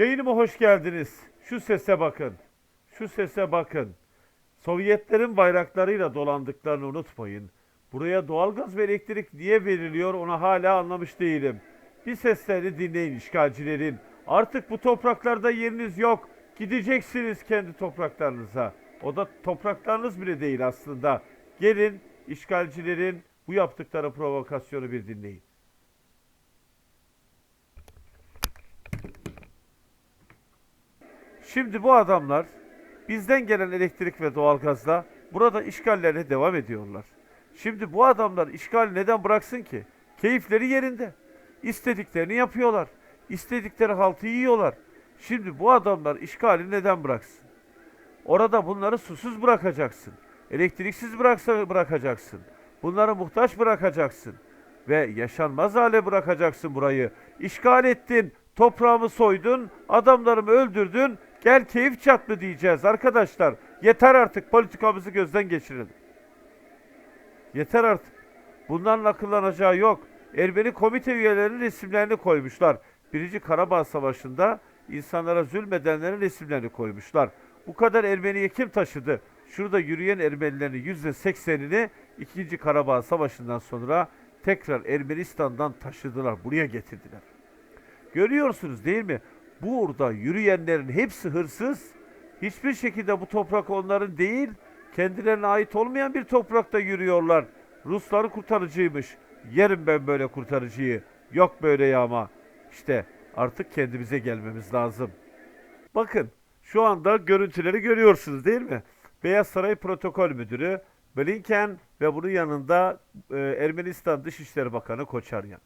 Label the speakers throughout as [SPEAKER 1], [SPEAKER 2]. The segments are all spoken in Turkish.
[SPEAKER 1] Yayınıma hoş geldiniz. Şu sese bakın. Şu sese bakın. Sovyetlerin bayraklarıyla dolandıklarını unutmayın. Buraya doğalgaz ve elektrik niye veriliyor onu hala anlamış değilim. Bir seslerini dinleyin işgalcilerin. Artık bu topraklarda yeriniz yok. Gideceksiniz kendi topraklarınıza. O da topraklarınız bile değil aslında. Gelin işgalcilerin bu yaptıkları provokasyonu bir dinleyin. Şimdi bu adamlar bizden gelen elektrik ve doğalgazla burada işgallerine devam ediyorlar. Şimdi bu adamlar işgali neden bıraksın ki? Keyifleri yerinde. İstediklerini yapıyorlar. İstedikleri haltı yiyorlar. Şimdi bu adamlar işgali neden bıraksın? Orada bunları susuz bırakacaksın. Elektriksiz bıraksa bırakacaksın. Bunları muhtaç bırakacaksın. Ve yaşanmaz hale bırakacaksın burayı. İşgal ettin, toprağımı soydun, adamlarımı öldürdün. Gel keyif çat mı diyeceğiz arkadaşlar. Yeter artık politikamızı gözden geçirelim. Yeter artık. Bunların akıllanacağı yok. Ermeni komite üyelerinin resimlerini koymuşlar. Birinci Karabağ Savaşı'nda insanlara zulmedenlerin resimlerini koymuşlar. Bu kadar Ermeniye kim taşıdı? Şurada yürüyen Ermenilerin yüzde seksenini 2. Karabağ Savaşı'ndan sonra tekrar Ermenistan'dan taşıdılar. Buraya getirdiler. Görüyorsunuz değil mi? Burada yürüyenlerin hepsi hırsız. Hiçbir şekilde bu toprak onların değil, kendilerine ait olmayan bir toprakta yürüyorlar. Rusları kurtarıcıymış. Yerim ben böyle kurtarıcıyı. Yok böyle yağma. İşte artık kendimize gelmemiz lazım. Bakın şu anda görüntüleri görüyorsunuz değil mi? Beyaz Saray Protokol Müdürü Blinken ve bunun yanında e, Ermenistan Dışişleri Bakanı Koçaryan.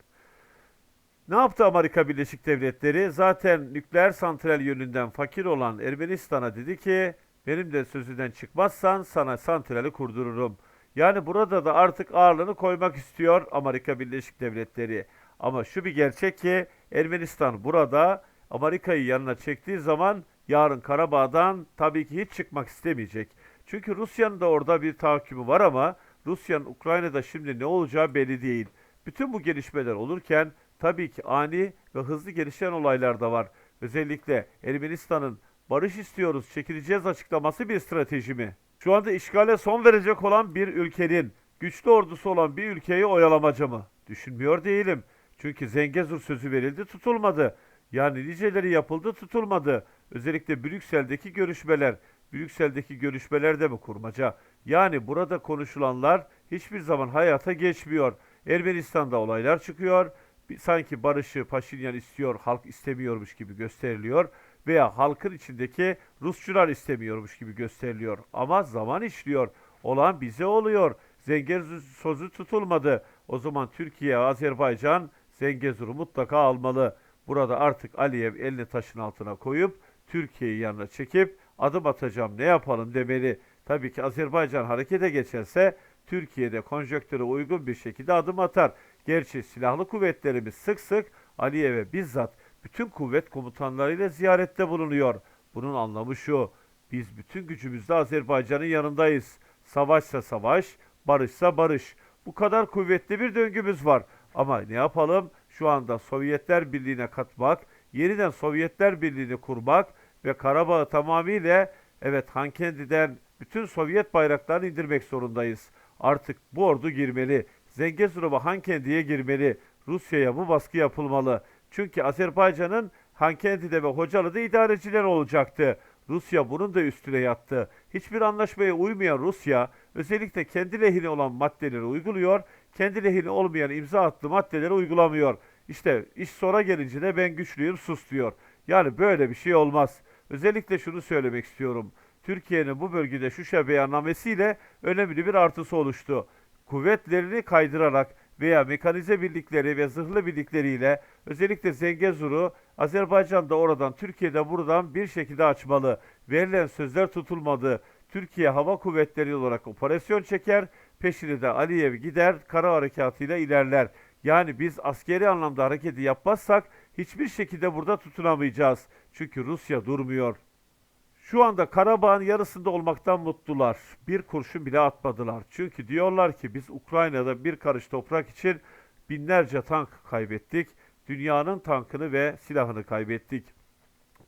[SPEAKER 1] Ne yaptı Amerika Birleşik Devletleri? Zaten nükleer santral yönünden fakir olan Ermenistan'a dedi ki benim de sözüden çıkmazsan sana santrali kurdururum. Yani burada da artık ağırlığını koymak istiyor Amerika Birleşik Devletleri. Ama şu bir gerçek ki Ermenistan burada Amerika'yı yanına çektiği zaman yarın Karabağ'dan tabii ki hiç çıkmak istemeyecek. Çünkü Rusya'nın da orada bir tahakkümü var ama Rusya'nın Ukrayna'da şimdi ne olacağı belli değil. Bütün bu gelişmeler olurken tabii ki ani ve hızlı gelişen olaylar da var. Özellikle Ermenistan'ın barış istiyoruz, çekileceğiz açıklaması bir strateji mi? Şu anda işgale son verecek olan bir ülkenin, güçlü ordusu olan bir ülkeyi oyalamacı mı? Düşünmüyor değilim. Çünkü Zengezur sözü verildi, tutulmadı. Yani niceleri yapıldı, tutulmadı. Özellikle Brüksel'deki görüşmeler, Brüksel'deki görüşmelerde mi kurmaca? Yani burada konuşulanlar hiçbir zaman hayata geçmiyor. Ermenistan'da olaylar çıkıyor. Sanki barışı Paşinyan istiyor, halk istemiyormuş gibi gösteriliyor. Veya halkın içindeki Rusçular istemiyormuş gibi gösteriliyor. Ama zaman işliyor. Olan bize oluyor. Zengezur sözü tutulmadı. O zaman Türkiye, Azerbaycan Zengezur'u mutlaka almalı. Burada artık Aliyev elini taşın altına koyup Türkiye'yi yanına çekip adım atacağım ne yapalım demeli. Tabii ki Azerbaycan harekete geçerse Türkiye'de konjöktüre uygun bir şekilde adım atar. Gerçi silahlı kuvvetlerimiz sık sık Aliyev'e bizzat bütün kuvvet komutanlarıyla ziyarette bulunuyor. Bunun anlamı şu. Biz bütün gücümüzle Azerbaycan'ın yanındayız. Savaşsa savaş, barışsa barış. Bu kadar kuvvetli bir döngümüz var. Ama ne yapalım? Şu anda Sovyetler Birliği'ne katmak, yeniden Sovyetler Birliği'ni kurmak ve Karabağ'ı tamamıyla evet Hankendi'den bütün Sovyet bayraklarını indirmek zorundayız. Artık bu ordu girmeli. Zengezur'a ve Hankendi'ye girmeli. Rusya'ya bu baskı yapılmalı. Çünkü Azerbaycan'ın Hankendi'de ve Hocalı'da idareciler olacaktı. Rusya bunun da üstüne yattı. Hiçbir anlaşmaya uymayan Rusya özellikle kendi lehine olan maddeleri uyguluyor, kendi lehine olmayan imza attığı maddeleri uygulamıyor. İşte iş sonra gelince de ben güçlüyüm sus diyor. Yani böyle bir şey olmaz. Özellikle şunu söylemek istiyorum. Türkiye'nin bu bölgede şu beyannamesiyle önemli bir artısı oluştu. Kuvvetlerini kaydırarak veya mekanize birlikleri ve zırhlı birlikleriyle özellikle Zengezur'u Azerbaycan'da oradan Türkiye'de buradan bir şekilde açmalı. Verilen sözler tutulmadı. Türkiye Hava Kuvvetleri olarak operasyon çeker, peşine de Aliyev gider, kara harekatıyla ilerler. Yani biz askeri anlamda hareketi yapmazsak hiçbir şekilde burada tutunamayacağız. Çünkü Rusya durmuyor. Şu anda Karabağ'ın yarısında olmaktan mutlular. Bir kurşun bile atmadılar. Çünkü diyorlar ki biz Ukrayna'da bir karış toprak için binlerce tank kaybettik. Dünyanın tankını ve silahını kaybettik.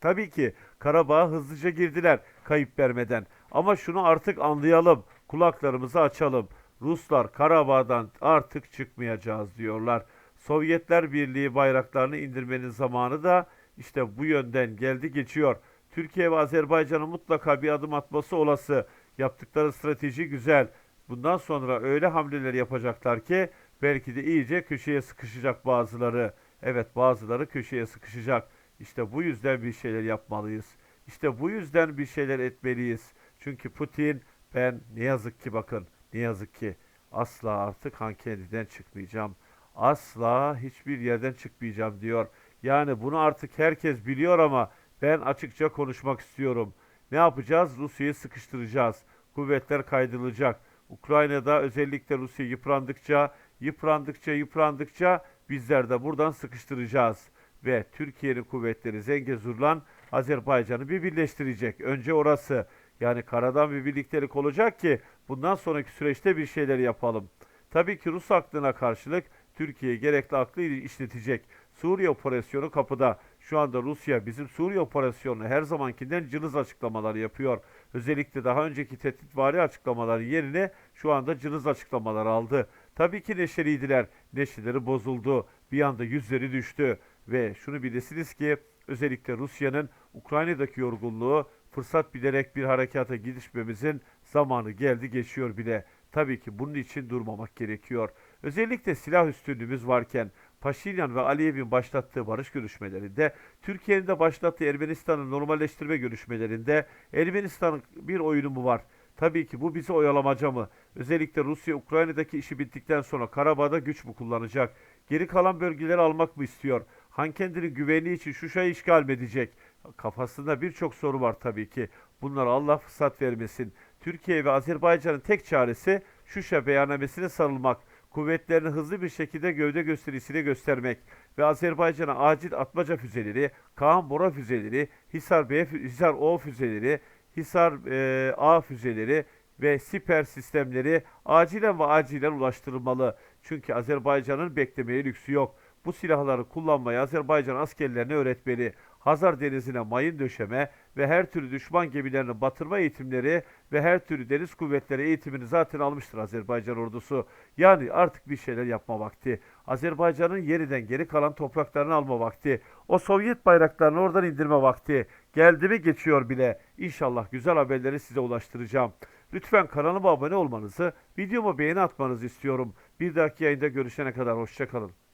[SPEAKER 1] Tabii ki Karabağ'a hızlıca girdiler kayıp vermeden. Ama şunu artık anlayalım. Kulaklarımızı açalım. Ruslar Karabağ'dan artık çıkmayacağız diyorlar. Sovyetler Birliği bayraklarını indirmenin zamanı da işte bu yönden geldi geçiyor. Türkiye ve Azerbaycan'ın mutlaka bir adım atması olası. Yaptıkları strateji güzel. Bundan sonra öyle hamleler yapacaklar ki belki de iyice köşeye sıkışacak bazıları. Evet bazıları köşeye sıkışacak. İşte bu yüzden bir şeyler yapmalıyız. İşte bu yüzden bir şeyler etmeliyiz. Çünkü Putin ben ne yazık ki bakın ne yazık ki asla artık Hankendi'den çıkmayacağım. Asla hiçbir yerden çıkmayacağım diyor. Yani bunu artık herkes biliyor ama ben açıkça konuşmak istiyorum. Ne yapacağız? Rusya'yı sıkıştıracağız. Kuvvetler kaydırılacak. Ukrayna'da özellikle Rusya yıprandıkça, yıprandıkça, yıprandıkça bizler de buradan sıkıştıracağız. Ve Türkiye'nin kuvvetleri Zengezur'la Azerbaycan'ı bir birleştirecek. Önce orası. Yani karadan bir birliktelik olacak ki bundan sonraki süreçte bir şeyler yapalım. Tabii ki Rus aklına karşılık Türkiye gerekli aklı işletecek. Suriye operasyonu kapıda. Şu anda Rusya bizim Suriye operasyonunu her zamankinden cılız açıklamalar yapıyor. Özellikle daha önceki tehditvari açıklamaların yerine şu anda cılız açıklamalar aldı. Tabii ki neşeliydiler. Neşeleri bozuldu. Bir anda yüzleri düştü. Ve şunu bilesiniz ki özellikle Rusya'nın Ukrayna'daki yorgunluğu fırsat bilerek bir harekata gidişmemizin zamanı geldi geçiyor bile. Tabii ki bunun için durmamak gerekiyor. Özellikle silah üstünlüğümüz varken Paşinyan ve Aliyev'in başlattığı barış görüşmelerinde, Türkiye'nin de başlattığı Ermenistan'ın normalleştirme görüşmelerinde Ermenistan'ın bir oyunu mu var? Tabii ki bu bizi oyalamaca mı? Özellikle Rusya Ukrayna'daki işi bittikten sonra Karabağ'da güç mü kullanacak? Geri kalan bölgeleri almak mı istiyor? Hankendi'nin güvenliği için Şuşa'yı işgal mi edecek? Kafasında birçok soru var tabii ki. Bunlara Allah fırsat vermesin. Türkiye ve Azerbaycan'ın tek çaresi Şuşa beyannamesine sarılmak kuvvetlerini hızlı bir şekilde gövde gösterisiyle göstermek ve Azerbaycan'a acil atmaca füzeleri, Kaan Bora füzeleri, Hisar B, Hisar O füzeleri, Hisar e, A füzeleri ve siper sistemleri acilen ve acilen ulaştırılmalı. Çünkü Azerbaycan'ın beklemeye lüksü yok. Bu silahları kullanmayı Azerbaycan askerlerine öğretmeli. Hazar Denizi'ne mayın döşeme ve her türlü düşman gemilerini batırma eğitimleri ve her türlü deniz kuvvetleri eğitimini zaten almıştır Azerbaycan ordusu. Yani artık bir şeyler yapma vakti. Azerbaycan'ın yeniden geri kalan topraklarını alma vakti. O Sovyet bayraklarını oradan indirme vakti. Geldi mi geçiyor bile. İnşallah güzel haberleri size ulaştıracağım. Lütfen kanalıma abone olmanızı, videoma beğeni atmanızı istiyorum. Bir dahaki yayında görüşene kadar hoşçakalın.